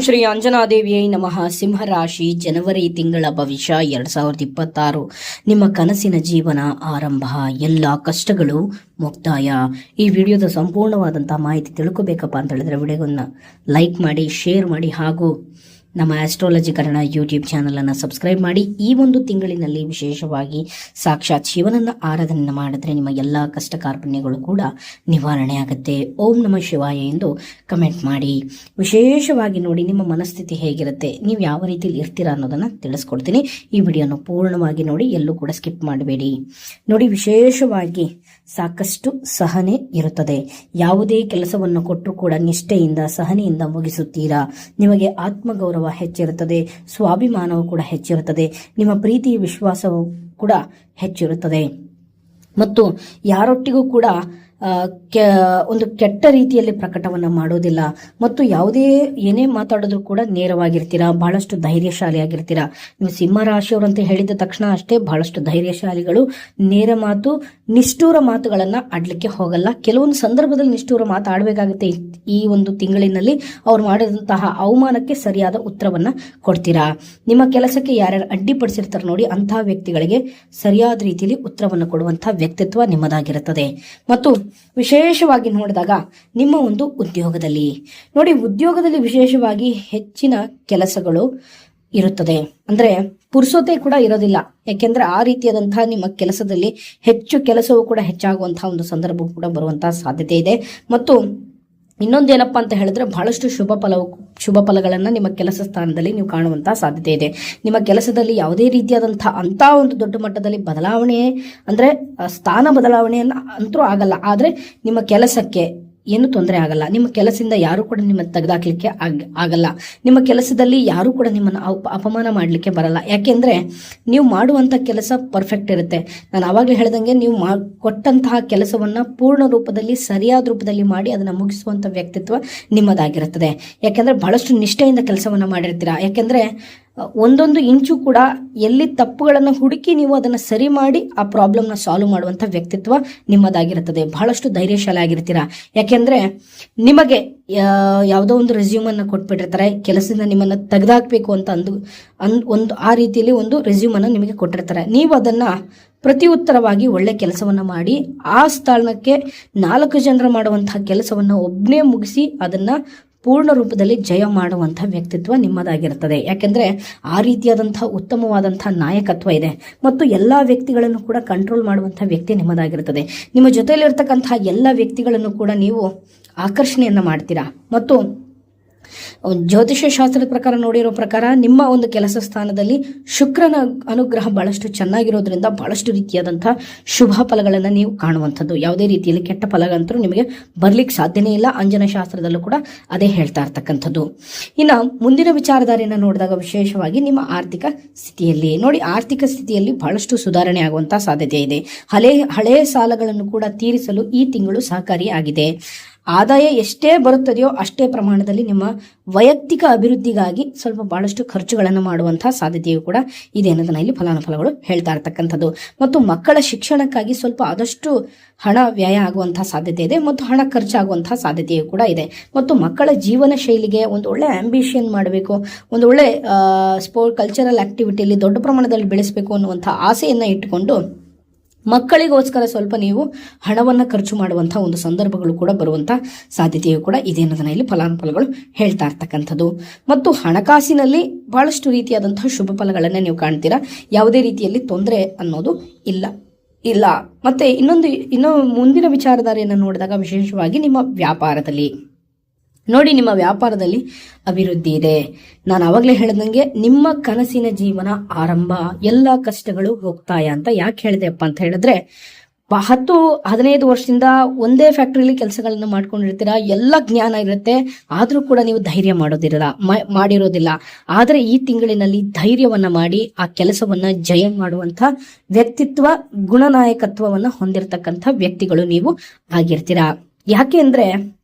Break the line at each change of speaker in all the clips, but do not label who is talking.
ಶ್ರೀ ಅಂಜನಾದೇವಿಯೇ ನಮಃ. ಸಿಂಹರಾಶಿ ಜನವರಿ ತಿಂಗಳ ಭವಿಷ್ಯ ಎರಡ್ ಸಾವಿರದ ಇಪ್ಪತ್ತಾರು. ನಿಮ್ಮ ಕನಸಿನ ಜೀವನ ಆರಂಭ. ಎಲ್ಲ ಕಷ್ಟಗಳು ಮುಕ್ತಾಯ. ಈ ವಿಡಿಯೋದ ಸಂಪೂರ್ಣವಾದಂತಹ ಮಾಹಿತಿ ತಿಳ್ಕೋಬೇಕಪ್ಪ ಅಂತ ಹೇಳಿದ್ರೆ ವಿಡಿಯೋವನ್ನು ಲೈಕ್ ಮಾಡಿ, ಶೇರ್ ಮಾಡಿ ಹಾಗೂ ನಮ್ಮ ಆಸ್ಟ್ರಾಲಜಿ ಕನ್ನಡ ಯೂಟ್ಯೂಬ್ ಚಾನಲನ್ನು ಸಬ್ಸ್ಕ್ರೈಬ್ ಮಾಡಿ. ಈ ಒಂದು ತಿಂಗಳಿನಲ್ಲಿ ವಿಶೇಷವಾಗಿ ಸಾಕ್ಷಾತ್ ಶಿವನನ್ನು ಆರಾಧನೆ ಮಾಡಿದ್ರೆ ನಿಮ್ಮ ಎಲ್ಲ ಕಷ್ಟ ಕಾರ್ಪಣ್ಯಗಳು ಕೂಡ ನಿವಾರಣೆ ಆಗುತ್ತೆ. ಓಂ ನಮ ಶಿವಾಯ ಎಂದು ಕಮೆಂಟ್ ಮಾಡಿ. ವಿಶೇಷವಾಗಿ ನೋಡಿ ನಿಮ್ಮ ಮನಸ್ಥಿತಿ ಹೇಗಿರುತ್ತೆ, ನೀವು ಯಾವ ರೀತಿಯಲ್ಲಿ ಇರ್ತೀರಾ ಅನ್ನೋದನ್ನ ತಿಳಿಸ್ಕೊಡ್ತೀನಿ. ಈ ವಿಡಿಯೋನ ಪೂರ್ಣವಾಗಿ ನೋಡಿ ಎಲ್ಲೂ ಕೂಡ ಸ್ಕಿಪ್ ಮಾಡಬೇಡಿ. ನೋಡಿ ವಿಶೇಷವಾಗಿ ಸಾಕಷ್ಟು ಸಹನೆ ಇರುತ್ತದೆ. ಯಾವುದೇ ಕೆಲಸವನ್ನು ಕೊಟ್ಟರೂ ಕೂಡ ನಿಷ್ಠೆಯಿಂದ, ಸಹನೆಯಿಂದ ಮುಗಿಸುತ್ತೀರಾ? ನಿಮಗೆ ಆತ್ಮಗೌರವ ಹೆಚ್ಚಿರುತ್ತದೆ, ಸ್ವಾಭಿಮಾನವು ಕೂಡ ಹೆಚ್ಚಿರುತ್ತದೆ, ನಿಮ್ಮ ಪ್ರೀತಿ ವಿಶ್ವಾಸವು ಕೂಡ ಹೆಚ್ಚಿರುತ್ತದೆ. ಮತ್ತು ಯಾರೊಟ್ಟಿಗೂ ಕೂಡ ಒಂದು ಕೆಟ್ಟ ರೀತಿಯಲ್ಲಿ ಪ್ರಕಟವನ್ನು ಮಾಡೋದಿಲ್ಲ. ಮತ್ತು ಯಾವುದೇ ಏನೇ ಮಾತಾಡಿದ್ರು ಕೂಡ ನೇರವಾಗಿರ್ತೀರಾ, ಬಹಳಷ್ಟು ಧೈರ್ಯಶಾಲಿಯಾಗಿರ್ತೀರಾ. ನೀವು ಸಿಂಹರಾಶಿಯವರು ಅಂತ ಹೇಳಿದ ತಕ್ಷಣ ಅಷ್ಟೇ ಬಹಳಷ್ಟು ಧೈರ್ಯಶಾಲಿಗಳು ನೇರ ಮಾತು, ನಿಷ್ಠೂರ ಮಾತುಗಳನ್ನ ಆಡ್ಲಿಕ್ಕೆ ಹೋಗಲ್ಲ. ಕೆಲವೊಂದು ಸಂದರ್ಭದಲ್ಲಿ ನಿಷ್ಠೂರ ಮಾತು ಆಡಬೇಕಾಗುತ್ತೆ. ಈ ಒಂದು ತಿಂಗಳಿನಲ್ಲಿ ಅವ್ರು ಮಾಡಿದಂತಹ ಅವಮಾನಕ್ಕೆ ಸರಿಯಾದ ಉತ್ತರವನ್ನ ಕೊಡ್ತೀರಾ. ನಿಮ್ಮ ಕೆಲಸಕ್ಕೆ ಯಾರ್ಯಾರು ಅಡ್ಡಿಪಡಿಸಿರ್ತಾರೆ ನೋಡಿ, ಅಂತಹ ವ್ಯಕ್ತಿಗಳಿಗೆ ಸರಿಯಾದ ರೀತಿಯಲ್ಲಿ ಉತ್ತರವನ್ನು ಕೊಡುವಂತಹ ವ್ಯಕ್ತಿತ್ವ ನಿಮ್ಮದಾಗಿರುತ್ತದೆ. ಮತ್ತು ವಿಶೇಷವಾಗಿ ನೋಡಿದಾಗ ನಿಮ್ಮ ಒಂದು ಉದ್ಯೋಗದಲ್ಲಿ. ನೋಡಿ, ಉದ್ಯೋಗದಲ್ಲಿ ವಿಶೇಷವಾಗಿ ಹೆಚ್ಚಿನ ಕೆಲಸಗಳು ಇರುತ್ತದೆ. ಅಂದ್ರೆ ಪುರುಸೊತೆ ಕೂಡ ಇರೋದಿಲ್ಲ. ಯಾಕೆಂದ್ರೆ ಆ ರೀತಿಯಾದಂತಹ ನಿಮ್ಮ ಕೆಲಸದಲ್ಲಿ ಹೆಚ್ಚು ಕೆಲಸವೂ ಕೂಡ ಹೆಚ್ಚಾಗುವಂತಹ ಒಂದು ಸಂದರ್ಭ ಕೂಡ ಬರುವಂತಹ ಸಾಧ್ಯತೆ ಇದೆ. ಮತ್ತು ಇನ್ನೊಂದೇನಪ್ಪ ಅಂತ ಹೇಳಿದ್ರೆ ಬಹಳಷ್ಟು ಶುಭ ಫಲವು ಶುಭ ಫಲಗಳನ್ನು ನಿಮ್ಮ ಕೆಲಸ ಸ್ಥಾನದಲ್ಲಿ ನೀವು ಕಾಣುವಂತಹ ಸಾಧ್ಯತೆ ಇದೆ. ನಿಮ್ಮ ಕೆಲಸದಲ್ಲಿ ಯಾವುದೇ ರೀತಿಯಾದಂತಹ ಅಂತ ಒಂದು ದೊಡ್ಡ ಮಟ್ಟದಲ್ಲಿ ಬದಲಾವಣೆ ಅಂದ್ರೆ ಸ್ಥಾನ ಬದಲಾವಣೆಯನ್ನ ಅಂತೂ ಆಗಲ್ಲ. ಆದ್ರೆ ನಿಮ್ಮ ಕೆಲಸಕ್ಕೆ ಏನು ತೊಂದರೆ ಆಗಲ್ಲ. ನಿಮ್ಮ ಕೆಲಸದಿಂದ ಯಾರು ಕೂಡ ನಿಮ್ಮನ್ನು ತೆಗೆದಾಕ್ಲಿಕ್ಕೆ ಆಗ, ಆಗಲ್ಲ. ನಿಮ್ಮ ಕೆಲಸದಲ್ಲಿ ಯಾರು ಕೂಡ ನಿಮ್ಮನ್ನು ಅಪ, ಅಪಮಾನ ಮಾಡಲಿಕ್ಕೆ ಬರಲ್ಲ. ಯಾಕೆಂದ್ರೆ ನೀವು ಮಾಡುವಂಥ ಕೆಲಸ ಪರ್ಫೆಕ್ಟ್ ಇರುತ್ತೆ. ನಾನು ಆವಾಗಲೇ ಹೇಳ್ದಂಗೆ ನೀವು ಮಾ, ಕೊಟ್ಟಂತಹ ಕೆಲಸವನ್ನ ಪೂರ್ಣ ರೂಪದಲ್ಲಿ, ಸರಿಯಾದ ರೂಪದಲ್ಲಿ ಮಾಡಿ ಅದನ್ನು ಮುಗಿಸುವಂಥ ವ್ಯಕ್ತಿತ್ವ ನಿಮ್ಮದಾಗಿರುತ್ತದೆ. ಯಾಕೆಂದ್ರೆ ಬಹಳಷ್ಟು ನಿಷ್ಠೆಯಿಂದ ಕೆಲಸವನ್ನ ಮಾಡಿರ್ತೀರಾ? ಯಾಕೆಂದ್ರೆ ಒಂದೊಂದು ಇಂಚು ಕೂಡ ಎಲ್ಲಿ ತಪ್ಪುಗಳನ್ನು ಹುಡುಕಿ ನೀವು ಅದನ್ನು ಸರಿ ಮಾಡಿ ಆ ಪ್ರಾಬ್ಲಮ್ನ ಸಾಲ್ವ್ ಮಾಡುವಂಥ ವ್ಯಕ್ತಿತ್ವ ನಿಮ್ಮದಾಗಿರುತ್ತದೆ. ಬಹಳಷ್ಟು ಧೈರ್ಯಶಾಲಿ ಆಗಿರ್ತೀರಾ? ಯಾಕೆಂದರೆ ನಿಮಗೆ ಯಾವುದೋ ಒಂದು ರೆಸ್ಯೂಮನ್ನು ಕೊಟ್ಬಿಟ್ಟಿರ್ತಾರೆ. ಕೆಲಸದಿಂದ ನಿಮ್ಮನ್ನು ತೆಗೆದಾಕಬೇಕು ಅಂತ ಅಂದು ಅಂದ್ ಒಂದು, ಆ ರೀತಿಯಲ್ಲಿ ಒಂದು ರೆಸ್ಯೂಮನ್ನು ನಿಮಗೆ ಕೊಟ್ಟಿರ್ತಾರೆ. ನೀವು ಅದನ್ನು ಪ್ರತಿ ಉತ್ತರವಾಗಿ ಒಳ್ಳೆ ಕೆಲಸವನ್ನು ಮಾಡಿ, ಆ ಸ್ಥಾನಕ್ಕೆ ನಾಲ್ಕು ಜನರು ಮಾಡುವಂತಹ ಕೆಲಸವನ್ನು ಒಬ್ಬನೇ ಮುಗಿಸಿ ಅದನ್ನ ಪೂರ್ಣ ರೂಪದಲ್ಲಿ ಜಯ ಮಾಡುವಂಥ ವ್ಯಕ್ತಿತ್ವ ನಿಮ್ಮದಾಗಿರುತ್ತದೆ. ಯಾಕೆಂದರೆ ಆ ರೀತಿಯಾದಂಥ ಉತ್ತಮವಾದಂಥ ನಾಯಕತ್ವ ಇದೆ. ಮತ್ತು ಎಲ್ಲಾ ವ್ಯಕ್ತಿಗಳನ್ನು ಕೂಡ ಕಂಟ್ರೋಲ್ ಮಾಡುವಂಥ ವ್ಯಕ್ತಿ ನಿಮ್ಮದಾಗಿರುತ್ತದೆ. ನಿಮ್ಮ ಜೊತೆಯಲ್ಲಿರ್ತಕ್ಕಂಥ ಎಲ್ಲ ವ್ಯಕ್ತಿಗಳನ್ನು ಕೂಡ ನೀವು ಆಕರ್ಷಣೆಯನ್ನು ಮಾಡ್ತೀರಾ? ಮತ್ತು ಜ್ಯೋತಿಷ್ಯ ಶಾಸ್ತ್ರದ ಪ್ರಕಾರ ನೋಡಿರೋ ಪ್ರಕಾರ ನಿಮ್ಮ ಒಂದು ಕೆಲಸ ಸ್ಥಾನದಲ್ಲಿ ಶುಕ್ರನ ಅನುಗ್ರಹ ಬಹಳಷ್ಟು ಚೆನ್ನಾಗಿರೋದ್ರಿಂದ ಬಹಳಷ್ಟು ರೀತಿಯಾದಂಥ ಶುಭ ಫಲಗಳನ್ನು ನೀವು ಕಾಣುವಂಥದ್ದು. ಯಾವುದೇ ರೀತಿಯಲ್ಲಿ ಕೆಟ್ಟ ಫಲಗಂತರೂ ನಿಮಗೆ ಬರ್ಲಿಕ್ಕೆ ಸಾಧ್ಯನೇ ಇಲ್ಲ. ಅಂಜನ ಶಾಸ್ತ್ರದಲ್ಲೂ ಕೂಡ ಅದೇ ಹೇಳ್ತಾ ಇರ್ತಕ್ಕಂಥದ್ದು. ಇನ್ನು ಮುಂದಿನ ವಿಚಾರಧಾರೆಯನ್ನು ನೋಡಿದಾಗ ವಿಶೇಷವಾಗಿ ನಿಮ್ಮ ಆರ್ಥಿಕ ಸ್ಥಿತಿಯಲ್ಲಿ. ನೋಡಿ, ಆರ್ಥಿಕ ಸ್ಥಿತಿಯಲ್ಲಿ ಬಹಳಷ್ಟು ಸುಧಾರಣೆ ಆಗುವಂಥ ಸಾಧ್ಯತೆ ಇದೆ. ಹಳೆ ಹಳೆಯ ಸಾಲಗಳನ್ನು ಕೂಡ ತೀರಿಸಲು ಈ ತಿಂಗಳು ಸಹಕಾರಿಯಾಗಿದೆ. ಆದಾಯ ಎಷ್ಟೇ ಬರುತ್ತದೆಯೋ ಅಷ್ಟೇ ಪ್ರಮಾಣದಲ್ಲಿ ನಿಮ್ಮ ವೈಯಕ್ತಿಕ ಅಭಿವೃದ್ಧಿಗಾಗಿ ಸ್ವಲ್ಪ ಬಹಳಷ್ಟು ಖರ್ಚುಗಳನ್ನು ಮಾಡುವಂತಹ ಸಾಧ್ಯತೆಯು ಕೂಡ ಇದೆ ಅನ್ನೋದನ್ನ ಇಲ್ಲಿ ಫಲಾನುಫಲಗಳು ಹೇಳ್ತಾ ಇರ್ತಕ್ಕಂಥದ್ದು. ಮತ್ತು ಮಕ್ಕಳ ಶಿಕ್ಷಣಕ್ಕಾಗಿ ಸ್ವಲ್ಪ ಆದಷ್ಟು ಹಣ ವ್ಯಯ ಆಗುವಂತಹ ಸಾಧ್ಯತೆ ಇದೆ ಮತ್ತು ಹಣ ಖರ್ಚಾಗುವಂತಹ ಸಾಧ್ಯತೆಯು ಕೂಡ ಇದೆ. ಮತ್ತು ಮಕ್ಕಳ ಜೀವನ ಶೈಲಿಗೆ ಒಂದು ಒಳ್ಳೆ ಆಂಬಿಷನ್ ಮಾಡಬೇಕು, ಒಂದು ಒಳ್ಳೆ ಸ್ಪೋರ್ಟ್ ಕಲ್ಚರಲ್ ಆಕ್ಟಿವಿಟಿಯಲ್ಲಿ ದೊಡ್ಡ ಪ್ರಮಾಣದಲ್ಲಿ ಬೆಳೆಸಬೇಕು ಅನ್ನುವಂಥ ಆಸೆಯನ್ನ ಇಟ್ಟುಕೊಂಡು ಮಕ್ಕಳಿಗೋಸ್ಕರ ಸ್ವಲ್ಪ ನೀವು ಹಣವನ್ನು ಖರ್ಚು ಮಾಡುವಂಥ ಒಂದು ಸಂದರ್ಭಗಳು ಕೂಡ ಬರುವಂಥ ಸಾಧ್ಯತೆಯು ಕೂಡ ಇದೆ ಅನ್ನೋದನ್ನ ಇಲ್ಲಿ ಫಲಾನುಫಲಗಳು ಹೇಳ್ತಾ ಇರ್ತಕ್ಕಂಥದ್ದು. ಮತ್ತು ಹಣಕಾಸಿನಲ್ಲಿ ಬಹಳಷ್ಟು ರೀತಿಯಾದಂತಹ ಶುಭ ಫಲಗಳನ್ನು ನೀವು ಕಾಣ್ತೀರಾ? ಯಾವುದೇ ರೀತಿಯಲ್ಲಿ ತೊಂದರೆ ಅನ್ನೋದು ಇಲ್ಲ. ಇಲ್ಲ. ಮತ್ತೆ ಇನ್ನೊಂದು, ಇನ್ನು ಮುಂದಿನ ವಿಚಾರಧಾರೆಯನ್ನು ನೋಡಿದಾಗ ವಿಶೇಷವಾಗಿ ನಿಮ್ಮ ವ್ಯಾಪಾರದಲ್ಲಿ. ನೋಡಿ ನಿಮ್ಮ ವ್ಯಾಪಾರದಲ್ಲಿ ಅಭಿವೃದ್ಧಿ ಇದೆ. ನಾನು ಆವಾಗಲೇ ಹೇಳ್ದಂಗೆ ನಿಮ್ಮ ಕನಸಿನ ಜೀವನ ಆರಂಭ, ಎಲ್ಲ ಕಷ್ಟಗಳು ಹೋಗ್ತಾಯ ಅಂತ ಯಾಕೆ ಹೇಳಿದೆಪ್ಪ ಅಂತ ಹೇಳಿದ್ರೆ ಹತ್ತು, ಹದಿನೈದು ವರ್ಷದಿಂದ ಒಂದೇ ಫ್ಯಾಕ್ಟ್ರಿಲಿ ಕೆಲಸಗಳನ್ನ ಮಾಡ್ಕೊಂಡಿರ್ತೀರಾ, ಎಲ್ಲ ಜ್ಞಾನ ಇರುತ್ತೆ, ಆದರೂ ಕೂಡ ನೀವು ಧೈರ್ಯ ಮಾಡೋದಿರಲ್ಲ ಮಾಡಿರೋದಿಲ್ಲ. ಆದರೆ ಈ ತಿಂಗಳಿನಲ್ಲಿ ಧೈರ್ಯವನ್ನ ಮಾಡಿ, ಆ ಕೆಲಸವನ್ನ ಜಯ ಮಾಡುವಂತ ವ್ಯಕ್ತಿತ್ವ, ಗುಣನಾಯಕತ್ವವನ್ನ ಹೊಂದಿರತಕ್ಕಂಥ ವ್ಯಕ್ತಿಗಳು ನೀವು ಆಗಿರ್ತೀರಾ. ಯಾಕೆ ಅಂದ್ರೆ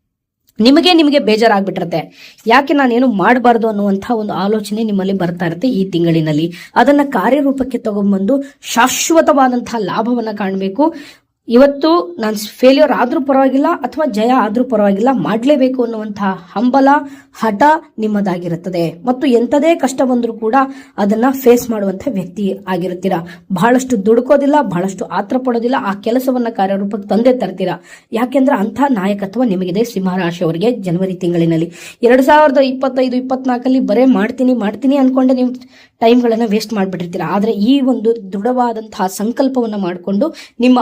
ನಿಮಗೆ ನಿಮಗೆ ಬೇಜಾರಾಗ್ಬಿಟ್ಟಿರತ್ತೆ. ಯಾಕೆ ನಾನೇನು ಮಾಡಬಾರ್ದು ಅನ್ನುವಂಥ ಒಂದು ಆಲೋಚನೆ ನಿಮ್ಮಲ್ಲಿ ಬರ್ತಾ ಇರುತ್ತೆ ಈ ತಿಂಗಳಿನಲ್ಲಿ. ಅದನ್ನ ಕಾರ್ಯರೂಪಕ್ಕೆ ತಗೊಂಡ್ಬಂದು ಶಾಶ್ವತವಾದಂತಹ ಲಾಭವನ್ನ ಕಾಣಬೇಕು. ಇವತ್ತು ನಾನು ಫೇಲ್ಯೂರ್ ಆದರೂ ಪರವಾಗಿಲ್ಲ ಅಥವಾ ಜಯ ಆದರೂ ಪರವಾಗಿಲ್ಲ ಮಾಡಲೇಬೇಕು ಅನ್ನುವಂತಹ ಹಂಬಲ, ಹಠ ನಿಮ್ಮದಾಗಿರುತ್ತದೆ. ಮತ್ತು ಎಂಥದೇ ಕಷ್ಟ ಬಂದರೂ ಕೂಡ ಅದನ್ನ ಫೇಸ್ ಮಾಡುವಂಥ ವ್ಯಕ್ತಿ ಆಗಿರುತ್ತೀರಾ? ಬಹಳಷ್ಟು ದುಡುಕೋದಿಲ್ಲ, ಬಹಳಷ್ಟು ಆತ್ರ ಪಡೋದಿಲ್ಲ ಆ ಕೆಲಸವನ್ನ ಕಾರ್ಯರೂಪಕ್ಕೆ ತಂದೆ ತರ್ತೀರಾ? ಯಾಕೆಂದ್ರೆ ಅಂಥ ನಾಯಕತ್ವ ನಿಮಗಿದೆ ಸಿಂಹರಾಶಿಯವರಿಗೆ ಜನವರಿ ತಿಂಗಳಿನಲ್ಲಿ. ಎರಡು ಸಾವಿರದ ಇಪ್ಪತ್ತೈದು, ಇಪ್ಪತ್ನಾಲ್ಕಲ್ಲಿ ಬರೇ ಮಾಡ್ತೀನಿ ಮಾಡ್ತೀನಿ ಅನ್ಕೊಂಡೆ ನೀವು ಟೈಮ್ಗಳನ್ನು ವೇಸ್ಟ್ ಮಾಡಿಬಿಟ್ಟಿರ್ತೀರಾ? ಆದರೆ ಈ ಒಂದು ದೃಢವಾದಂತಹ ಸಂಕಲ್ಪವನ್ನು ಮಾಡಿಕೊಂಡು ನಿಮ್ಮ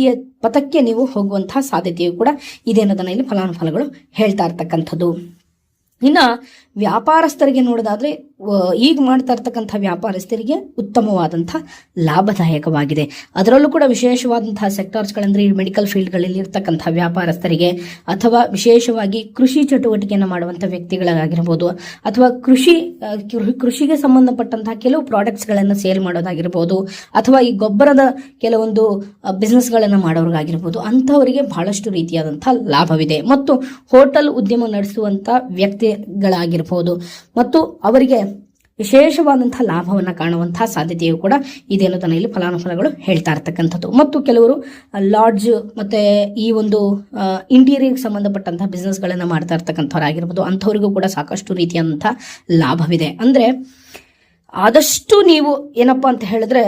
ಅಭಿವೃದ್ಧಿಯ ಪಥಕ್ಕೆ ನೀವು ಹೋಗುವಂತಹ ಸಾಧ್ಯತೆಯು ಕೂಡ ಇದೆ ಅನ್ನೋದನ್ನ ಇಲ್ಲಿ ಫಲಾನುಫಲಗಳು ಹೇಳ್ತಾ ಇರ್ತಕ್ಕಂಥದ್ದು. ಇನ್ನ ವ್ಯಾಪಾರಸ್ಥರಿಗೆ ನೋಡೋದಾದ್ರೆ ಈಗ ಮಾಡ್ತಾ ಇರ್ತಕ್ಕಂಥ ವ್ಯಾಪಾರಸ್ಥರಿಗೆ ಉತ್ತಮವಾದಂಥ ಲಾಭದಾಯಕವಾಗಿದೆ. ಅದರಲ್ಲೂ ಕೂಡ ವಿಶೇಷವಾದಂತಹ ಸೆಕ್ಟರ್ಸ್ಗಳಂದ್ರೆ ಈ ಮೆಡಿಕಲ್ ಫೀಲ್ಡ್ಗಳಲ್ಲಿ ಇರ್ತಕ್ಕಂಥ ವ್ಯಾಪಾರಸ್ಥರಿಗೆ ಅಥವಾ ವಿಶೇಷವಾಗಿ ಕೃಷಿ ಚಟುವಟಿಕೆಯನ್ನು ಮಾಡುವಂಥ ವ್ಯಕ್ತಿಗಳಾಗಿರ್ಬೋದು, ಅಥವಾ ಕೃಷಿ ಕೃಷಿಗೆ ಸಂಬಂಧಪಟ್ಟಂತಹ ಕೆಲವು ಪ್ರಾಡಕ್ಟ್ಸ್ಗಳನ್ನು ಸೇಲ್ ಮಾಡೋದಾಗಿರ್ಬೋದು, ಅಥವಾ ಈ ಗೊಬ್ಬರದ ಕೆಲವೊಂದು ಬಿಸ್ನೆಸ್ಗಳನ್ನು ಮಾಡೋರ್ಗಾಗಿರ್ಬೋದು, ಅಂಥವರಿಗೆ ಬಹಳಷ್ಟು ರೀತಿಯಾದಂಥ ಲಾಭವಿದೆ. ಮತ್ತು ಹೋಟೆಲ್ ಉದ್ಯಮ ನಡೆಸುವಂಥ ವ್ಯಕ್ತಿಗಳಾಗಿರ್ಬೋದು ಮತ್ತು ಅವರಿಗೆ ವಿಶೇಷವಾದಂತಹ ಲಾಭವನ್ನ ಕಾಣುವಂತಹ ಸಾಧ್ಯತೆಯು ಕೂಡ ಇದೆ ಅನ್ನೋದನ್ನ ಇಲ್ಲಿ ಫಲಾನುಫಲಗಳು ಹೇಳ್ತಾ ಇರ್ತಕ್ಕಂಥದ್ದು. ಮತ್ತು ಕೆಲವರು ಲಾಡ್ಜ್ ಮತ್ತೆ ಈ ಒಂದು ಇಂಟೀರಿಯರ್ಗೆ ಸಂಬಂಧಪಟ್ಟಂತಹ ಬಿಸ್ನೆಸ್ಗಳನ್ನು ಮಾಡ್ತಾ ಇರ್ತಕ್ಕಂಥವ್ರು ಆಗಿರ್ಬೋದು ಅಂಥವರಿಗೂ ಕೂಡ ಸಾಕಷ್ಟು ರೀತಿಯಾದಂತಹ ಲಾಭವಿದೆ. ಅಂದ್ರೆ ಆದಷ್ಟು ನೀವು ಏನಪ್ಪಾ ಅಂತ ಹೇಳಿದ್ರೆ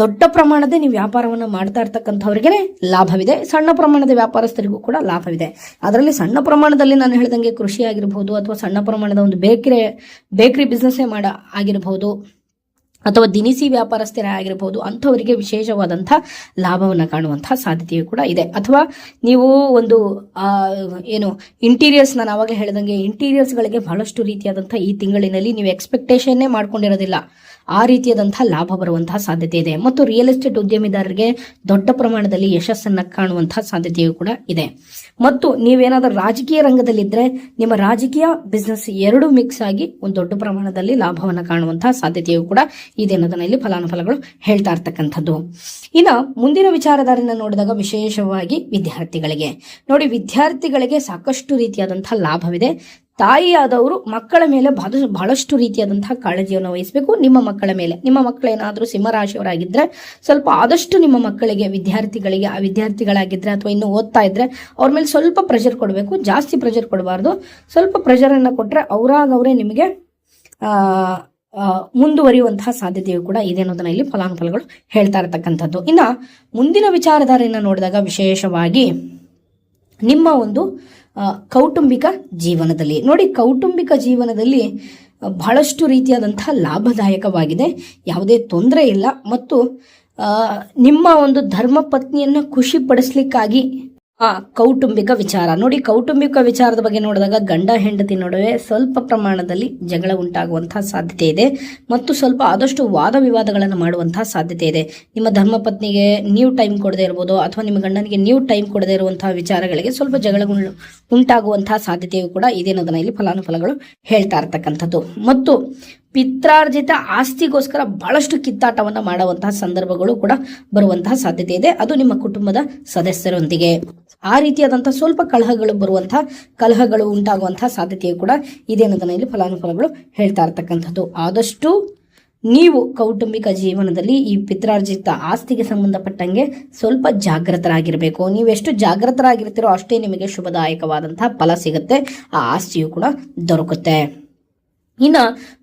ದೊಡ್ಡ ಪ್ರಮಾಣದ ನೀವು ವ್ಯಾಪಾರವನ್ನು ಮಾಡ್ತಾ ಇರ್ತಕ್ಕಂಥವ್ರಿಗೆ ಲಾಭವಿದೆ. ಸಣ್ಣ ಪ್ರಮಾಣದ ವ್ಯಾಪಾರಸ್ಥರಿಗೂ ಕೂಡ ಲಾಭವಿದೆ. ಅದರಲ್ಲಿ ಸಣ್ಣ ಪ್ರಮಾಣದಲ್ಲಿ ನಾನು ಹೇಳ್ದಂಗೆ ಕೃಷಿ ಆಗಿರ್ಬೋದು ಅಥವಾ ಸಣ್ಣ ಪ್ರಮಾಣದ ಒಂದು ಬೇಕರಿ ಬೇಕರಿ ಬಿಸ್ನೆಸ್ಸೇ ಮಾಡ ಆಗಿರ್ಬೋದು. ಅಥವಾ ದಿನಸಿ ವ್ಯಾಪಾರಸ್ಥರೇ ಆಗಿರಬಹುದು ಅಂಥವರಿಗೆ ವಿಶೇಷವಾದಂಥ ಲಾಭವನ್ನು ಕಾಣುವಂತಹ ಸಾಧ್ಯತೆಯು ಕೂಡ ಇದೆ. ಅಥವಾ ನೀವು ಒಂದು ಏನು ಇಂಟೀರಿಯರ್ಸ್ ನಾನು ಅವಾಗ ಹೇಳಿದಂಗೆ ಇಂಟೀರಿಯರ್ಸ್ಗಳಿಗೆ ಬಹಳಷ್ಟು ರೀತಿಯಾದಂಥ ಈ ತಿಂಗಳಿನಲ್ಲಿ ನೀವು ಎಕ್ಸ್ಪೆಕ್ಟೇಷನ್ನೇ ಮಾಡ್ಕೊಂಡಿರೋದಿಲ್ಲ. ಆ ರೀತಿಯಾದಂತಹ ಲಾಭ ಬರುವಂತಹ ಸಾಧ್ಯತೆ ಇದೆ. ಮತ್ತು ರಿಯಲ್ ಎಸ್ಟೇಟ್ ಉದ್ಯಮಿದಾರರಿಗೆ ದೊಡ್ಡ ಪ್ರಮಾಣದಲ್ಲಿ ಯಶಸ್ಸನ್ನು ಕಾಣುವಂತಹ ಸಾಧ್ಯತೆಯೂ ಕೂಡ ಇದೆ. ಮತ್ತು ನೀವೇನಾದ್ರೂ ರಾಜಕೀಯ ರಂಗದಲ್ಲಿದ್ದರೆ ನಿಮ್ಮ ರಾಜಕೀಯ ಬಿಸ್ನೆಸ್ ಎರಡು ಮಿಕ್ಸ್ ಆಗಿ ಒಂದು ದೊಡ್ಡ ಪ್ರಮಾಣದಲ್ಲಿ ಲಾಭವನ್ನು ಕಾಣುವಂತಹ ಸಾಧ್ಯತೆಯೂ ಕೂಡ ಇದೆ ಅನ್ನೋದನ್ನ ಇಲ್ಲಿ ಫಲಾನುಫಲಗಳು ಹೇಳ್ತಾ ಇರ್ತಕ್ಕಂಥದ್ದು. ಇನ್ನು ಮುಂದಿನ ವಿಚಾರಧಾರೆಯನ್ನು ನೋಡಿದಾಗ ವಿಶೇಷವಾಗಿ ವಿದ್ಯಾರ್ಥಿಗಳಿಗೆ. ನೋಡಿ, ವಿದ್ಯಾರ್ಥಿಗಳಿಗೆ ಸಾಕಷ್ಟು ರೀತಿಯಾದಂತಹ ಲಾಭವಿದೆ. ತಾಯಿಯಾದವರು ಮಕ್ಕಳ ಮೇಲೆ ಬಹಳ ಬಹಳಷ್ಟು ರೀತಿಯಾದಂತಹ ಕಾಳಜಿಯನ್ನು ವಹಿಸಬೇಕು. ನಿಮ್ಮ ಮಕ್ಕಳ ಮೇಲೆ. ನಿಮ್ಮ ಮಕ್ಕಳೇನಾದರೂ ಸಿಂಹರಾಶಿಯವರಾಗಿದ್ದರೆ ಸ್ವಲ್ಪ ಆದಷ್ಟು ನಿಮ್ಮ ಮಕ್ಕಳಿಗೆ ವಿದ್ಯಾರ್ಥಿಗಳಿಗೆ, ಆ ವಿದ್ಯಾರ್ಥಿಗಳಾಗಿದ್ದರೆ ಅಥವಾ ಇನ್ನೂ ಓದ್ತಾ ಇದ್ರೆ ಅವ್ರ ಮೇಲೆ ಸ್ವಲ್ಪ ಪ್ರೆಷರ್ ಕೊಡಬೇಕು. ಜಾಸ್ತಿ ಪ್ರೆಷರ್ ಕೊಡಬಾರ್ದು. ಸ್ವಲ್ಪ ಪ್ರೆಷರನ್ನು ಕೊಟ್ಟರೆ ಅವರಾಗ ಅವರೇ ನಿಮಗೆ ಮುಂದುವರಿಯುವಂತಹ ಸಾಧ್ಯತೆಯು ಕೂಡ ಇದೆ ಅನ್ನೋದನ್ನ ಇಲ್ಲಿ ಫಲಾನುಫಲಗಳು ಹೇಳ್ತಾ ಇರತಕ್ಕಂಥದ್ದು. ಇನ್ನು ಮುಂದಿನ ವಿಚಾರಧಾರೆಯನ್ನು ನೋಡಿದಾಗ ವಿಶೇಷವಾಗಿ ನಿಮ್ಮ ಒಂದು ಕೌಟುಂಬಿಕ ಜೀವನದಲ್ಲಿ. ನೋಡಿ, ಕೌಟುಂಬಿಕ ಜೀವನದಲ್ಲಿ ಬಹಳಷ್ಟು ರೀತಿಯಾದಂತಹ ಲಾಭದಾಯಕವಾಗಿದೆ. ಯಾವುದೇ ತೊಂದರೆ ಇಲ್ಲ. ಮತ್ತು ನಿಮ್ಮ ಒಂದು ಧರ್ಮ ಪತ್ನಿಯನ್ನು ಖುಷಿ ಪಡಿಸ್ಲಿಕ್ಕಾಗಿ ಆ ಕೌಟುಂಬಿಕ ವಿಚಾರ. ನೋಡಿ, ಕೌಟುಂಬಿಕ ವಿಚಾರದ ಬಗ್ಗೆ ನೋಡಿದಾಗ ಗಂಡ ಹೆಂಡತಿ ನಡುವೆ ಸ್ವಲ್ಪ ಪ್ರಮಾಣದಲ್ಲಿ ಜಗಳ ಉಂಟಾಗುವಂತಹ ಸಾಧ್ಯತೆ ಇದೆ ಮತ್ತು ಸ್ವಲ್ಪ ಆದಷ್ಟು ವಾದ ವಿವಾದಗಳನ್ನು ಮಾಡುವಂತಹ ಸಾಧ್ಯತೆ ಇದೆ. ನಿಮ್ಮ ಧರ್ಮಪತ್ನಿಗೆ ನೀವು ಟೈಮ್ ಕೊಡದೇ ಇರ್ಬೋದು ಅಥವಾ ನಿಮ್ಮ ಗಂಡನಿಗೆ ನೀವು ಟೈಮ್ ಕೊಡದೇ ಇರುವಂತಹ ವಿಚಾರಗಳಿಗೆ ಸ್ವಲ್ಪ ಜಗಳಗಳು ಉಂಟಾಗುವಂತಹ ಸಾಧ್ಯತೆಯು ಕೂಡ ಇದೇನೋದನ್ನ ಇಲ್ಲಿ ಫಲಾನುಫಲಗಳು ಹೇಳ್ತಾ ಇರ್ತಕ್ಕಂಥದ್ದು. ಮತ್ತು ಪಿತ್ರಾರ್ಜಿತ ಆಸ್ತಿಗೋಸ್ಕರ ಬಹಳಷ್ಟು ಕಿತ್ತಾಟವನ್ನು ಮಾಡುವಂತಹ ಸಂದರ್ಭಗಳು ಕೂಡ ಬರುವಂತಹ ಸಾಧ್ಯತೆ ಇದೆ. ಅದು ನಿಮ್ಮ ಕುಟುಂಬದ ಸದಸ್ಯರೊಂದಿಗೆ. ಆ ರೀತಿಯಾದಂಥ ಸ್ವಲ್ಪ ಕಲಹಗಳು ಬರುವಂಥ ಕಲಹಗಳು ಉಂಟಾಗುವಂಥ ಸಾಧ್ಯತೆಯು ಕೂಡ ಇದೆ ಅನ್ನೋದನ್ನ ಇಲ್ಲಿ ಫಲಾನುಫಲಗಳು ಹೇಳ್ತಾ ಇರ್ತಕ್ಕಂಥದ್ದು. ಆದಷ್ಟು ನೀವು ಕೌಟುಂಬಿಕ ಜೀವನದಲ್ಲಿ ಈ ಪಿತ್ರಾರ್ಜಿತ ಆಸ್ತಿಗೆ ಸಂಬಂಧಪಟ್ಟಂಗೆ ಸ್ವಲ್ಪ ಜಾಗೃತರಾಗಿರಬೇಕು ನೀವು ಎಷ್ಟು ಜಾಗೃತರಾಗಿರ್ತೀರೋ ಅಷ್ಟೇ ನಿಮಗೆ ಶುಭದಾಯಕವಾದಂತಹ ಫಲ ಸಿಗುತ್ತೆ. ಆ ಆಸ್ತಿಯು ಕೂಡ ದೊರಕುತ್ತೆ. ಇನ್ನ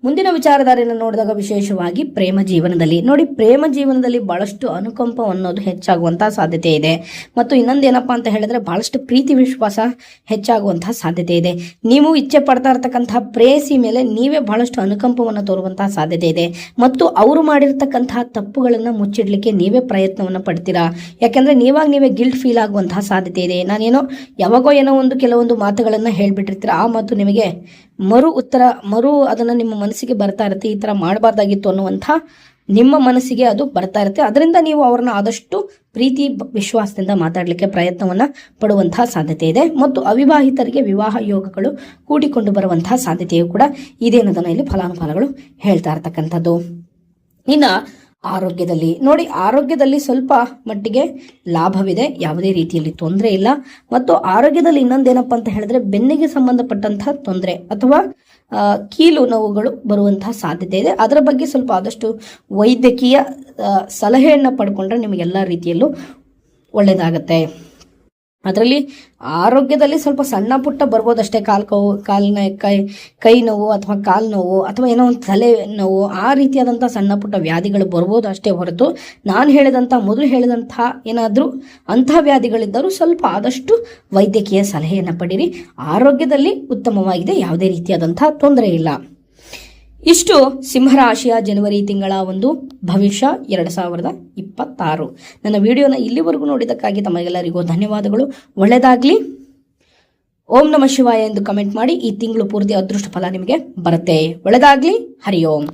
ಮುಂದಿನ ವಿಚಾರಧಾರೆಯನ್ನು ನೋಡಿದಾಗ ವಿಶೇಷವಾಗಿ ಪ್ರೇಮ ಜೀವನದಲ್ಲಿ. ನೋಡಿ, ಪ್ರೇಮ ಜೀವನದಲ್ಲಿ ಬಹಳಷ್ಟು ಅನುಕಂಪ ಅನ್ನೋದು ಹೆಚ್ಚಾಗುವಂತಹ ಸಾಧ್ಯತೆ ಇದೆ. ಮತ್ತು ಇನ್ನೊಂದು ಏನಪ್ಪಾ ಅಂತ ಹೇಳಿದ್ರೆ ಬಹಳಷ್ಟು ಪ್ರೀತಿ ವಿಶ್ವಾಸ ಹೆಚ್ಚಾಗುವಂತಹ ಸಾಧ್ಯತೆ ಇದೆ. ನೀವು ಇಚ್ಛೆ ಪಡ್ತಾ ಇರ್ತಕ್ಕಂತಹ ಪ್ರೇಯಸಿ ಮೇಲೆ ನೀವೇ ಬಹಳಷ್ಟು ಅನುಕಂಪವನ್ನು ತೋರುವಂತಹ ಸಾಧ್ಯತೆ ಇದೆ. ಮತ್ತು ಅವರು ಮಾಡಿರ್ತಕ್ಕಂತಹ ತಪ್ಪುಗಳನ್ನು ಮುಚ್ಚಿಡ್ಲಿಕ್ಕೆ ನೀವೇ ಪ್ರಯತ್ನವನ್ನು ಪಡ್ತೀರಾ? ಯಾಕಂದ್ರೆ ನೀವಾಗ ನೀವೇ ಗಿಲ್ಟ್ ಫೀಲ್ ಆಗುವಂತಹ ಸಾಧ್ಯತೆ ಇದೆ. ನಾನೇನೋ ಯಾವಾಗೋ ಏನೋ ಒಂದು ಕೆಲವೊಂದು ಮಾತುಗಳನ್ನು ಹೇಳ್ಬಿಟ್ಟಿರ್ತೀರ, ಆ ಮಾತು ನಿಮಗೆ ಮರು ಉತ್ತರ, ಮರು ಅದನ್ನು ನಿಮ್ಮ ಮನಸ್ಸಿಗೆ ಬರ್ತಾ ಇರುತ್ತೆ, ಈ ಥರ ಮಾಡಬಾರ್ದಾಗಿತ್ತು ಅನ್ನುವಂಥ ನಿಮ್ಮ ಮನಸ್ಸಿಗೆ ಅದು ಬರ್ತಾ ಇರುತ್ತೆ. ಅದರಿಂದ ನೀವು ಅವ್ರನ್ನ ಆದಷ್ಟು ಪ್ರೀತಿ, ವಿಶ್ವಾಸದಿಂದ ಮಾತಾಡಲಿಕ್ಕೆ ಪ್ರಯತ್ನವನ್ನ ಪಡುವಂತಹ ಸಾಧ್ಯತೆ ಇದೆ. ಮತ್ತು ಅವಿವಾಹಿತರಿಗೆ ವಿವಾಹ ಯೋಗಗಳು ಕೂಡಿಕೊಂಡು ಬರುವಂತಹ ಸಾಧ್ಯತೆಯು ಕೂಡ ಇದೆ ಇಲ್ಲಿ ಫಲಾನುಫಲಗಳು ಹೇಳ್ತಾ ಇರ್ತಕ್ಕಂಥದ್ದು. ಇನ್ನ ಆರೋಗ್ಯದಲ್ಲಿ. ನೋಡಿ, ಆರೋಗ್ಯದಲ್ಲಿ ಸ್ವಲ್ಪ ಮಟ್ಟಿಗೆ ಲಾಭವಿದೆ. ಯಾವುದೇ ರೀತಿಯಲ್ಲಿ ತೊಂದರೆ ಇಲ್ಲ. ಮತ್ತು ಆರೋಗ್ಯದಲ್ಲಿ ಇನ್ನೊಂದೇನಪ್ಪ ಅಂತ ಹೇಳಿದ್ರೆ ಬೆನ್ನಿಗೆ ಸಂಬಂಧಪಟ್ಟಂತಹ ತೊಂದರೆ ಅಥವಾ ಕೀಲು ನೋವುಗಳು ಬರುವಂತಹ ಸಾಧ್ಯತೆ ಇದೆ. ಅದರ ಬಗ್ಗೆ ಸ್ವಲ್ಪ ಆದಷ್ಟು ವೈದ್ಯಕೀಯ ಸಲಹೆಯನ್ನ ಪಡ್ಕೊಂಡ್ರೆ ನಿಮಗೆಲ್ಲ ರೀತಿಯಲ್ಲೂ ಒಳ್ಳೆಯದಾಗತ್ತೆ ಅದರಲ್ಲಿ ಆರೋಗ್ಯದಲ್ಲಿ ಸ್ವಲ್ಪ ಸಣ್ಣ ಪುಟ್ಟ ಬರ್ಬೋದಷ್ಟೇ ಕಾಲು ಕೋವು ಕಾಲಿನ ಕೈ ಕೈ ನೋವು ಅಥವಾ ಕಾಲು ನೋವು ಅಥವಾ ಏನೋ ಒಂದು ತಲೆ ನೋವು ಆ ರೀತಿಯಾದಂಥ ಸಣ್ಣ ಪುಟ್ಟ ವ್ಯಾಧಿಗಳು ಬರ್ಬೋದು ಅಷ್ಟೇ ಹೊರತು ನಾನು ಹೇಳಿದಂಥ, ಮೊದಲು ಹೇಳಿದಂಥ ಏನಾದರೂ ಅಂಥ ವ್ಯಾಧಿಗಳಿದ್ದರೂ ಸ್ವಲ್ಪ ಆದಷ್ಟು ವೈದ್ಯಕೀಯ ಸಲಹೆಯನ್ನು ಪಡೀರಿ. ಆರೋಗ್ಯದಲ್ಲಿ ಉತ್ತಮವಾಗಿದೆ, ಯಾವುದೇ ರೀತಿಯಾದಂಥ ತೊಂದರೆ ಇಲ್ಲ. ಇಷ್ಟು ಸಿಂಹರಾಶಿಯ ಜನವರಿ ತಿಂಗಳ ಒಂದು ಭವಿಷ್ಯ ಎರಡು ಸಾವಿರದ ಇಪ್ಪತ್ತಾರು. ನನ್ನ ವಿಡಿಯೋನ ಇಲ್ಲಿವರೆಗೂ ನೋಡಿದ್ದಕ್ಕಾಗಿ ತಮಗೆಲ್ಲರಿಗೂ ಧನ್ಯವಾದಗಳು. ಒಳ್ಳೆಯದಾಗಲಿ. ಓಂ ನಮ ಶಿವಾಯ ಎಂದು ಕಮೆಂಟ್ ಮಾಡಿ ಈ ತಿಂಗಳು ಪೂರ್ತಿ ಅದೃಷ್ಟ ಫಲ ನಿಮಗೆ ಬರುತ್ತೆ. ಒಳ್ಳೆಯದಾಗಲಿ. ಹರಿ ಓಂ.